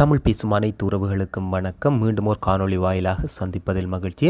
தமிழ் பேசும் அனைத்து உறவுகளுக்கும் வணக்கம். மீண்டும் ஒரு காணொளி வாயிலாக சந்திப்பதில் மகிழ்ச்சி.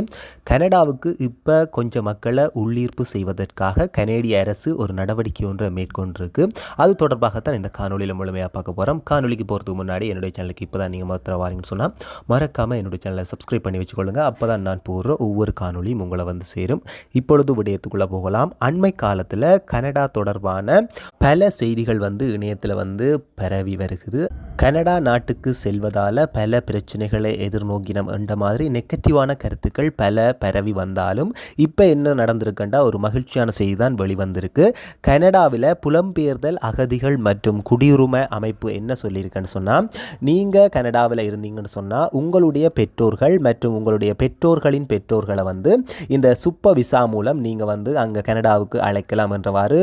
கனடாவுக்கு இப்போ கொஞ்சம் மக்களை உள்ளீர்ப்பு செய்வதற்காக கனேடிய அரசு ஒரு நடவடிக்கை ஒன்றை மேற்கொண்டிருக்கு. அது தொடர்பாகத்தான் இந்த காணொலியில் முழுமையாக பார்க்க போகிறோம் காணொலிக்கு போகிறதுக்கு முன்னாடி என்னுடைய சேனலுக்கு இப்போ தான் நீங்கள் மாத்திர வாரீங்கன்னு சொன்னால் மறக்காமல் என்னுடைய சேனலை சப்ஸ்கிரைப் பண்ணி வச்சுக்கொள்ளுங்க. அப்போ தான் நான் போடுற ஒவ்வொரு காணொலியும் உங்களை வந்து சேரும். இப்பொழுது விடயத்துக்குள்ளே போகலாம். அண்மை காலத்தில் கனடா தொடர்பான பல செய்திகள் வந்து இணையத்தில் வந்து பரவி வருகுது. கனடா நாட்டுக்கு செல்வதால் பல பிரச்சனைகளை எதிர்நோக்கினம் என்ற மாதிரி நெகட்டிவான கருத்துக்கள் பல பரவி வந்தாலும் இப்போ என்ன நடந்திருக்குண்டா? ஒரு மகிழ்ச்சியான செய்தி தான் வெளிவந்திருக்கு. கனடாவில் புலம்பெயர்தல் அகதிகள் மற்றும் குடியுரிமை அமைப்பு என்ன சொல்லியிருக்குன்னு சொன்னால் நீங்கள் கனடாவில் இருந்தீங்கன்னு சொன்னால் உங்களுடைய பெற்றோர்கள் மற்றும் உங்களுடைய பெற்றோர்களின் பெற்றோர்களை வந்து இந்த சுப்ப விசா மூலம் நீங்கள் வந்து அங்கே கனடாவுக்கு அழைக்கலாம் என்றவாறு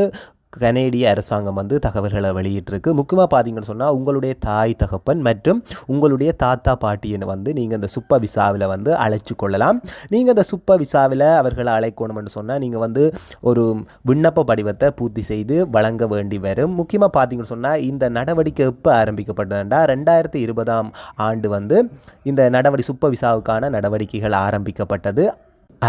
கனேடிய அரசாங்கம் வந்து தகவல்களை வெளியிட்டிருக்கு. முக்கியமாக பார்த்தீங்கன்னு சொன்னால் உங்களுடைய தாய் தகப்பன் மற்றும் உங்களுடைய தாத்தா பாட்டியனை வந்து நீங்கள் இந்த சுப்ப விசாவில் வந்து அழைச்சி கொள்ளலாம். நீங்கள் இந்த சுப்ப விசாவில் அவர்களை அழைக்கணும்னு சொன்னால் நீங்கள் வந்து ஒரு விண்ணப்ப படிவத்தை பூர்த்தி செய்து வழங்க வேண்டி வரும். முக்கியமாக பார்த்தீங்கன்னு சொன்னால் இந்த நடவடிக்கை எப்போ ஆரம்பிக்கப்பட்டதுண்டா? ரெண்டாயிரத்தி இருபதாம் ஆண்டு வந்து இந்த நடவடி சுப்ப விசாவுக்கான நடவடிக்கைகள் ஆரம்பிக்கப்பட்டது.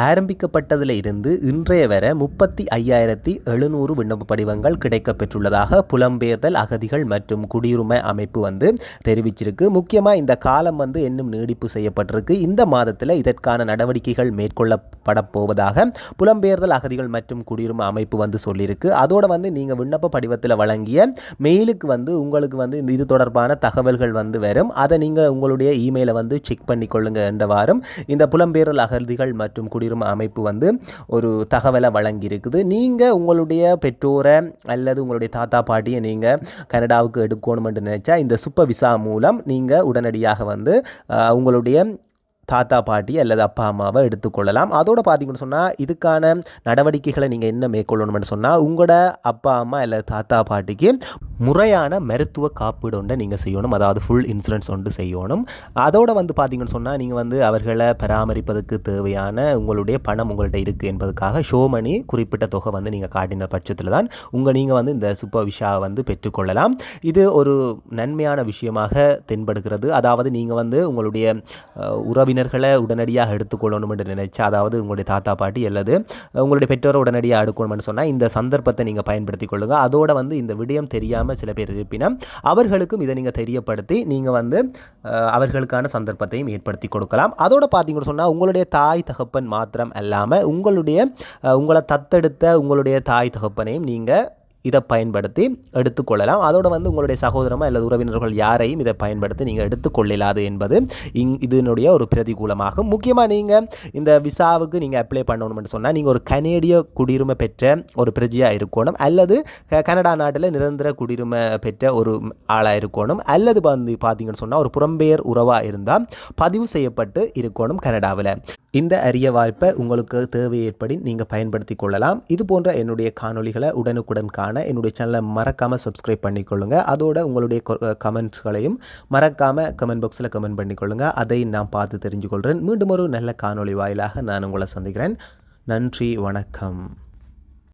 ஆரம்பிக்கப்பட்டதில் இருந்து இன்றைய வரை முப்பத்தி ஐயாயிரத்தி எழுநூறு விண்ணப்ப படிவங்கள் கிடைக்கப்பெற்றுள்ளதாக புலம்பெயர்தல் அகதிகள் மற்றும் குடியுரிமை அமைப்பு வந்து தெரிவிச்சிருக்கு. முக்கியமாக இந்த காலம் வந்து இன்னும் நீடிப்பு செய்யப்பட்டிருக்கு. இந்த மாதத்தில் இதற்கான நடவடிக்கைகள் மேற்கொள்ளப்பட போவதாக புலம்பெயர்தல் அகதிகள் மற்றும் குடியுரிமை அமைப்பு வந்து சொல்லியிருக்கு அதோடு வந்து நீங்கள் விண்ணப்ப படிவத்தில் வழங்கிய மெயிலுக்கு வந்து உங்களுக்கு வந்து இந்த இது தொடர்பான தகவல்கள் வந்து வரும். அதை நீங்கள் உங்களுடைய இமெயிலை வந்து செக் பண்ணிக்கொள்ளுங்க என்றவாறும் இந்த புலம்பெயர்தல் அகதிகள் மற்றும் குடி குடியுரிமை அமைப்பு வந்து ஒரு தகவலை வழங்கியிருக்குது. நீங்கள் உங்களுடைய பெற்றோரை அல்லது உங்களுடைய தாத்தா பாட்டியை நீங்கள் கனடாவுக்கு எடுக்கணுமென்று நினச்சா இந்த சுப்ப விசா மூலம் நீங்கள் உடனடியாக வந்து உங்களுடைய தாத்தா பாட்டி அல்லது அப்பா அம்மாவை எடுத்துக்கொள்ளலாம். அதோட பார்த்தீங்கன்னு சொன்னால் இதுக்கான நடவடிக்கைகளை நீங்கள் என்ன மேற்கொள்ளணும்னு சொன்னால் உங்களோட அப்பா அம்மா அல்லது தாத்தா பாட்டிக்கு முறையான மருத்துவ காப்பீடு ஒன்றை நீங்கள் செய்யணும். அதாவது ஃபுல் இன்சூரன்ஸ் ஒன்று செய்யணும். அதோட வந்து பார்த்தீங்கன்னு சொன்னால் நீங்கள் வந்து அவர்களை பராமரிப்பதற்கு தேவையான உங்களுடைய பணம் உங்கள்கிட்ட இருக்குது என்பதற்காக ஷோ மணி குறிப்பிட்ட தொகை வந்து நீங்கள் காட்டின பட்சத்தில் தான் உங்கள் நீங்கள் வந்து இந்த சூப்பர் விஷாவை வந்து பெற்றுக்கொள்ளலாம். இது ஒரு நன்மையான விஷயமாக தென்படுகிறது. அதாவது நீங்கள் வந்து உங்களுடைய உறவின் உறவினர்களை உடனடியாக எடுத்துக்கொள்ளணும் என்று நினைச்சு அதாவது உங்களுடைய தாத்தா பாட்டி அல்லது உங்களுடைய பெற்றோரை உடனடியாக எடுக்கணும்னு சொன்னால் இந்த சந்தர்ப்பத்தை நீங்கள் பயன்படுத்தி கொள்ளுங்கள் அதோட வந்து இந்த விடயம் தெரியாமல் சில பேர் இருப்பினும் அவர்களுக்கும் இதை நீங்கள் தெரியப்படுத்தி நீங்கள் வந்து அவர்களுக்கான சந்தர்ப்பத்தையும் ஏற்படுத்தி கொடுக்கலாம். அதோட பார்த்தீங்கன்னு சொன்னால் உங்களுடைய தாய் தகப்பன் மாத்திரம் அல்லாமல் உங்களுடைய உங்களை தத்தெடுத்த உங்களுடைய தாய் தகப்பனையும் நீங்கள் இதை பயன்படுத்தி எடுத்துக்கொள்ளலாம் அதோடு வந்து உங்களுடைய சகோதரமா அல்லது உறவினர்கள் யாரையும் இதை பயன்படுத்தி நீங்கள் எடுத்துக்கொள்ளலாது என்பது இங் இதனுடைய ஒரு பிரதிகூலமாகும். முக்கியமாக நீங்கள் இந்த விசாவுக்கு நீங்கள் அப்ளை பண்ணணும்னு சொன்னால் நீங்கள் ஒரு கனேடிய குடியுரிமை பெற்ற ஒரு பிரஜையாக இருக்கணும். அல்லது கனடா நாட்டில் நிரந்தர குடியுரிமை பெற்ற ஒரு ஆளாக இருக்கணும். அல்லது வந்து பார்த்தீங்கன்னு சொன்னால் ஒரு புறம்பெயர் உறவாக இருந்தால் பதிவு செய்யப்பட்டு இருக்கணும் கனடாவில். இந்த அரிய வாய்ப்பை உங்களுக்கு தேவை ஏற்படி நீங்கள் பயன்படுத்தி கொள்ளலாம். இது போன்ற என்னுடைய காணொளிகளை உடனுக்குடன் காண என்னுடைய சேனலை மறக்காமல் சப்ஸ்கிரைப் பண்ணிக்கொள்ளுங்கள் அதோட உங்களுடைய கமெண்ட்ஸ்களையும் மறக்காமல் கமெண்ட் பாக்ஸில் கமெண்ட் பண்ணிக்கொள்ளுங்கள் அதை நான் பார்த்து தெரிஞ்சுக்கொள்கிறேன் மீண்டும் ஒரு நல்ல காணொளி வாயிலாக நான் உங்களை சந்திக்கிறேன். நன்றி வணக்கம்.